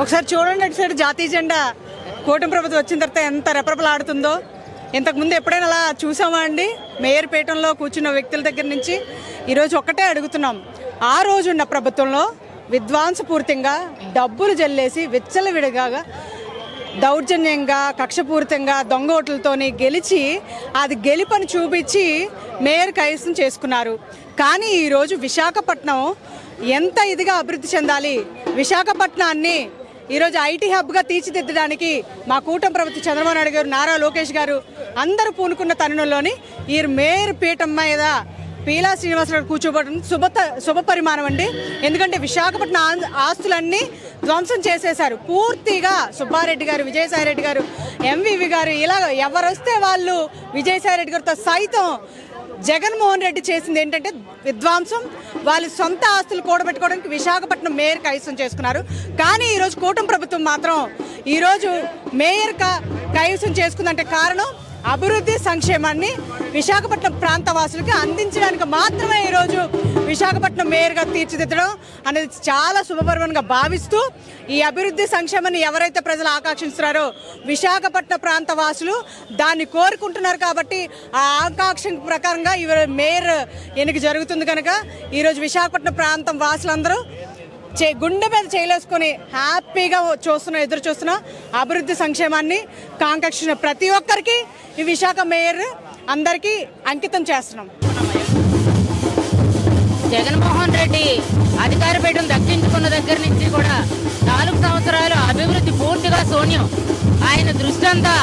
ఒకసారి చూడండి అటు సైడ్ జాతీయ జెండా కూటమి ప్రభుత్వం వచ్చిన తర్వాత ఎంత రెపరెపలాడుతుందో. ఇంతకుముందు ఎప్పుడైనా అలా చూసామా అండి? మేయర్ పీఠంలో కూర్చున్న వ్యక్తుల దగ్గర నుంచి ఈరోజు ఒక్కటే అడుగుతున్నాం. ఆ రోజున్న ప్రభుత్వంలో విధ్వంసపూరితంగా డబ్బులు జల్లేసి విచ్చలవిడిగా దౌర్జన్యంగా కక్షపూరితంగా దొంగ ఓట్లతోని గెలిచి అది గెలిపని చూపించి మేయర్ కైసం చేసుకున్నారు. కానీ ఈరోజు విశాఖపట్నం ఎంత ఇదిగా అభివృద్ధి చెందాలి? విశాఖపట్నాన్ని ఈరోజు ఐటీ హబ్గా తీర్చిదిద్దడానికి మా కూటమి ప్రభుత్వం చంద్రబాబు నాయుడు గారు నారా లోకేష్ గారు అందరూ పూనుకున్న తరుణంలోని ఈ మేయర్ పీఠం మీద పీలా శ్రీనివాసరావు కూర్చోబడడం శుభ శుభ పరిమాణం అండి. ఎందుకంటే విశాఖపట్నం ఆస్తులన్నీ ధ్వంసం చేసేశారు. పూర్తిగా సుబ్బారెడ్డి గారు విజయసాయి రెడ్డి గారు ఎంవివి గారు ఇలా ఎవరు వస్తే వాళ్ళు విజయసాయి రెడ్డి గారితో సైతం జగన్మోహన్ రెడ్డి చేసింది ఏంటంటే విద్వాంసం వాళ్ళ సొంత ఆస్తులు కూడబెట్టుకోవడానికి విశాఖపట్నం మేయర్ కైవసం చేసుకున్నారు. కానీ ఈరోజు కూటమి ప్రభుత్వం మాత్రం ఈరోజు మేయర్ క కైవసం చేసుకుందంటే కారణం అభివృద్ధి సంక్షేమాన్ని విశాఖపట్నం ప్రాంత వాసులకి అందించడానికి మాత్రమే ఈరోజు విశాఖపట్నం మేయర్గా తీర్చిదిద్దడం అనేది చాలా శుభపరమంగా భావిస్తూ ఈ అభివృద్ధి సంక్షేమాన్ని ఎవరైతే ప్రజలు ఆకాంక్షిస్తున్నారో విశాఖపట్నం ప్రాంత వాసులు దాన్ని కోరుకుంటున్నారు కాబట్టి ఆ ఆకాంక్ష ప్రకారంగా ఈ మేయర్ ఎన్నిక జరుగుతుంది కనుక ఈరోజు విశాఖపట్నం ప్రాంతం వాసులందరూ చే గుండె మీద చేయలేసుకొని హ్యాపీగా చూస్తున్న ఎదురు చూస్తున్న అభివృద్ధి సంక్షేమాన్ని కాంక్షించిన ప్రతి ఒక్కరికి ఈ విశాఖ మేయర్ అందరికీ అంకితం చేస్తున్నాం. జగన్మోహన్ రెడ్డి అధికార పీఠం దక్కించుకున్న దగ్గర నుంచి కూడా నాలుగు సంవత్సరాలు అభివృద్ధి పూర్తిగా శూన్యం. ఆయన దృష్టి అంతా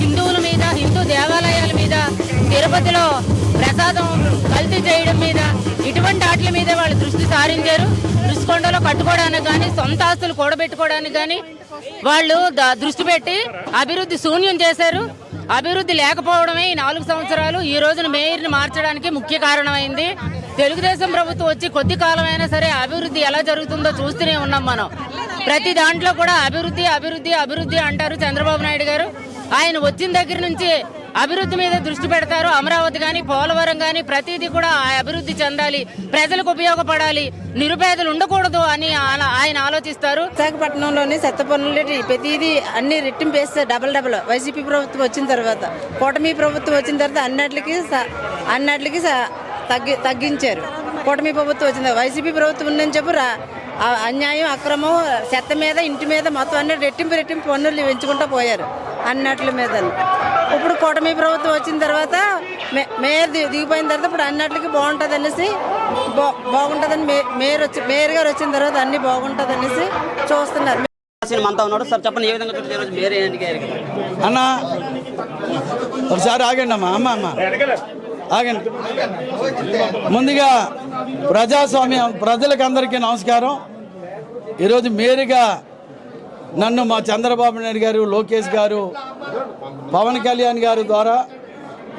హిందువుల మీద హిందూ దేవాలయాల మీద తిరుపతిలో ప్రసాదం కల్తీ చేయడం మీద వాటి మీద వాళ్ళు దృష్టి సారించారు. రుషికొండలో కట్టుకోవడానికి కానీ సొంత ఆస్తులు కూడబెట్టుకోవడానికి కానీ వాళ్ళు దృష్టి పెట్టి అభివృద్ధి శూన్యం చేశారు. అభివృద్ధి లేకపోవడమే ఈ నాలుగు సంవత్సరాలు. ఈ రోజున మేయర్ని మార్చడానికి ముఖ్య కారణమైంది. తెలుగుదేశం ప్రభుత్వం వచ్చి కొద్ది కాలమైనా సరే అభివృద్ధి ఎలా జరుగుతుందో చూస్తూనే ఉన్నాం మనం. ప్రతి దాంట్లో కూడా అభివృద్ధి అభివృద్ధి అభివృద్ధి అంటారు చంద్రబాబు నాయుడు గారు. ఆయన వచ్చిన దగ్గర నుంచి అభివృద్ధి మీద దృష్టి పెడతారు. అమరావతి కానీ పోలవరం కానీ ప్రతిదీ కూడా ఆ అభివృద్ధి చెందాలి. ప్రజలకు ఉపయోగపడాలి. నిరుపేదలు ఉండకూడదు అని ఆయన ఆలోచిస్తారు. విశాఖపట్నంలోని చెత్త పనులు ప్రతిదీ అన్ని రెట్టింపు వేస్తే డబల్ డబల్. వైసీపీ ప్రభుత్వం వచ్చిన తర్వాత కూటమి ప్రభుత్వం వచ్చిన తర్వాత అన్నట్లకి స- అన్నట్లకి తగ్గి తగ్గించారు. కూటమి ప్రభుత్వం వచ్చిన తర్వాత వైసీపీ ప్రభుత్వం ఉందని చెప్పు అన్యాయం అక్రమం చెత్త మీద ఇంటి మీద మొత్తం అన్ని రెట్టింపు రెట్టింపు పన్నులు పెంచుకుంటూ పోయారు అన్నట్ల మీద ఇప్పుడు కూటమి ప్రభుత్వం వచ్చిన తర్వాత మే మేయర్ దిగిపోయిన తర్వాత ఇప్పుడు అన్నట్లకి బాగుంటుంది అనేసి బా బాగుంటుందని మే మేయర్ వచ్చి మేయర్ గారు వచ్చిన తర్వాత అన్ని బాగుంటుంది అనేసి చూస్తున్నారు మనతో ఉన్నాడు. సార్ చెప్పండి ఏ విధంగా చూడండి అన్న ఒకసారి ఆగండి అమ్మా అమ్మ అమ్మ. ఆగండి. ముందుగా ప్రజాస్వామ్యం ప్రజలకు అందరికీ నమస్కారం. ఈరోజు మేరుగా నన్ను మా చంద్రబాబు నాయుడు గారు లోకేష్ గారు పవన్ కళ్యాణ్ గారు ద్వారా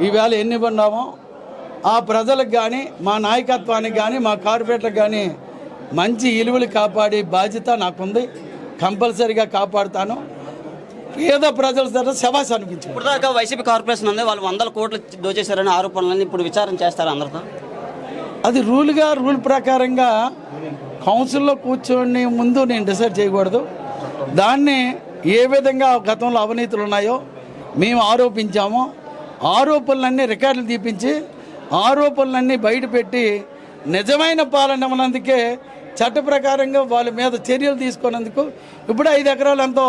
ఈవేళ ఎన్నిబడినామో ఆ ప్రజలకు కానీ మా నాయకత్వానికి కానీ మా కార్పొరేట్లకు కానీ మంచి ఇలువలు కాపాడే బాధ్యత నాకుంది. కంపల్సరీగా కాపాడుతాను. పేద ప్రజల దగ్గర శవాస్ అనిపించారు ఇప్పుడు దాకా వైసీపీ కార్పొరేషన్ ఉంది. వాళ్ళు వందల కోట్లు దోచేశారని ఆరోపణలని ఇప్పుడు విచారణ చేస్తారు అందరితో? అది రూల్గా రూల్ ప్రకారంగా కౌన్సిల్లో కూర్చొని ముందు నేను డిసైడ్ చేయకూడదు. దాన్ని ఏ విధంగా గతంలో అవినీతులు ఉన్నాయో మేము ఆరోపించాము. ఆరోపణలన్నీ రికార్డులు తీపించి ఆరోపణలన్నీ బయటపెట్టి నిజమైన పాలన ఉన్నందుకే చట్ట ప్రకారంగా వాళ్ళ మీద చర్యలు తీసుకున్నందుకు ఇప్పుడు ఐదు ఎకరాలు ఎంతో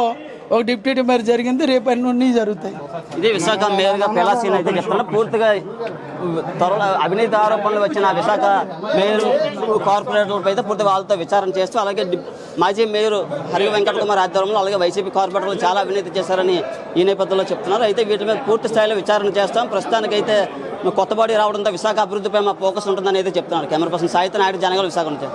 ఒక డిప్యూటీ మేయర్ జరిగింది. రేపు అన్నీ జరుగుతాయి. ఇదే విశాఖ మేయర్గా పెలాసీన్ అయితే పూర్తిగా త్వరలో అవినీతి ఆరోపణలు వచ్చిన విశాఖ మేయర్ కార్పొరేటర్లపై అయితే పూర్తి వాళ్ళతో విచారణ చేస్తూ అలాగే మాజీ మేయర్ హరి వెంకట కుమార్ ఆధ్వర్యంలో అలాగే వైసీపీ కార్పొరేటర్లు చాలా అవినీతి చేశారని ఈ నేపథ్యంలో చెప్తున్నారు. అయితే వీటి మీద పూర్తి స్థాయిలో విచారణ చేస్తాం. ప్రస్తుతానికైతే కొత్త బాడీ రావడంతో విశాఖ అభివృద్ధిపై మా ఫోకస్ ఉంటుందని అయితే చెప్తున్నారు. కెమెరా పర్సన్ సాహిత్య నాయుడు జనగల విశాఖ నుంచి.